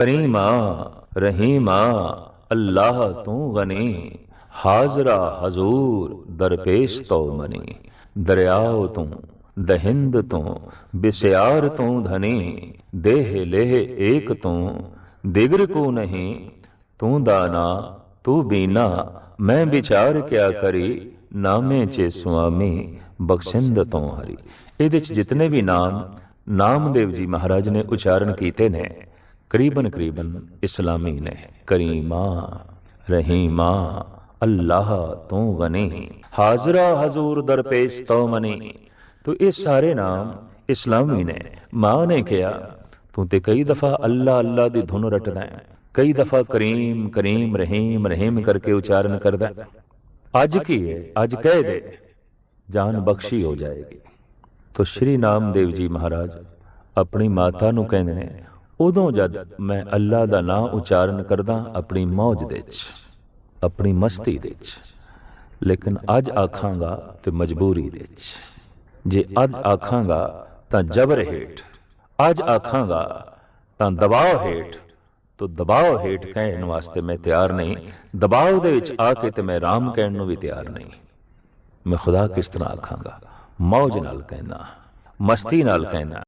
ਕਰੀਮਾ ਰਹੀਮਾ ਅੱਲਾਹ ਤੂੰ ਗਨੀ ਹਾਜ਼ਰਾ ਹਜ਼ੂਰ ਦਰਪੇਸ਼ ਤੋ ਮਨੀ ਦਰਿਆਓ ਤੂੰ ਦਹਿੰਦ ਤੂੰ ਬਿਸਿਆਰ ਤੂੰ ਧਨੀ ਦੇਹ ਲੇਹ ਏਕ ਤੂੰ ਦਿਗਰ ਕੋ ਨਹੀਂ ਤੂੰ ਦਾਨਾ ਤੂੰ ਬੀਨਾ ਮੈਂ ਵਿਚਾਰ ਕਿਆ ਕਰੀ ਨਾਮੇ ਚੇ ਸੁਆਮੀ ਬਖਸ਼ਿੰਦ ਤੋਂ ਹਰੀ ਇਹਦੇ ਚ ਜਿਤਨੇ ਵੀ ਨਾਮ ਨਾਮਦੇਵ ਜੀ ਮਹਾਰਾਜ ਨੇ ਉਚਾਰਨ ਕੀਤੇ ਨੇ ਕਰੀਬਨ ਕਰੀਬਨ ਇਸਲਾਮੀ ਨੇ ਕਰੀਮਾ, ਰਹੀਮਾ, ਅੱਲਾਹ ਤੂੰ ਗਨੀ ਹਾਜ਼ਰਾ ਹਜ਼ੂਰ ਦਰਪੇਸ਼ ਤੋ ਮਨੀ ਤੋ ਇਹ ਸਾਰੇ ਨਾਮ ਇਸਲਾਮੀ ਨੇ। ਮਾਂ ਨੇ ਕਿਹਾ, ਤੂੰ ਤੇ ਕਈ ਦਫਾ ਅੱਲਾ ਅੱਲਾ ਦੀ ਧੁਨ ਰਟਦਾ ਹੈ। ਕਈ ਦਫਾ ਕਰੀਮ ਕਰੀਮ, ਰਹੀਮ ਰਹੀਮ ਕਰਕੇ ਉਚਾਰਨ ਕਰਦਾ ਅੱਜ ਕੀ ਹੈ ਅੱਜ ਕਹਿ ਦੇ। ਜਾਨ ਬਖਸ਼ੀ ਹੋ ਜਾਏਗੀ। ਤੋ ਸ਼੍ਰੀ ਨਾਮਦੇਵ ਜੀ ਮਹਾਰਾਜ, ਆਪਣੀ ਮਾਤਾ ਨੂੰ ਕਹਿੰਦੇ ਨੇ ਉਦੋਂ ਜਦ ਮੈਂ ਅੱਲਾ ਦਾ ਨਾਮ ਉਚਾਰਨ ਕਰਦਾ ਆਪਣੀ ਮौज ਦੇ ਵਿੱਚ, ਆਪਣੀ ਮਸਤੀ ਦੇ ਵਿੱਚ, ਲੇਕਿਨ ਅੱਜ ਆਖਾਂਗਾ ਤੇ ਮਜਬੂਰੀ ਦੇ ਵਿੱਚ। ਜੇ ਅੱਜ ਆਖਾਂਗਾ ਤਾਂ ਜ਼ਬਰ ਹੇਠ, ਅੱਜ ਆਖਾਂਗਾ ਤਾਂ ਦਬਾਅ ਹੇਠ, ਤੋ ਦਬਾਅ ਹੇਠ ਕਹਿਣ ਵਾਸਤੇ ਮੈਂ ਤਿਆਰ ਨਹੀਂ, ਦਬਾਅ ਦੇ ਵਿੱਚ ਆ ਕੇ ਤੇ ਮੈਂ ਰਾਮ ਕਹਿਣ ਨੂੰ ਵੀ ਤਿਆਰ ਨਹੀਂ। ਮੈਂ ਖੁਦਾ ਕਿਸ ਤਰ੍ਹਾਂ ਆਖਾਂਗਾ? ਮौज ਨਾਲ ਕਹਿਣਾ, ਮਸਤੀ ਨਾਲ ਕਹਿਣਾ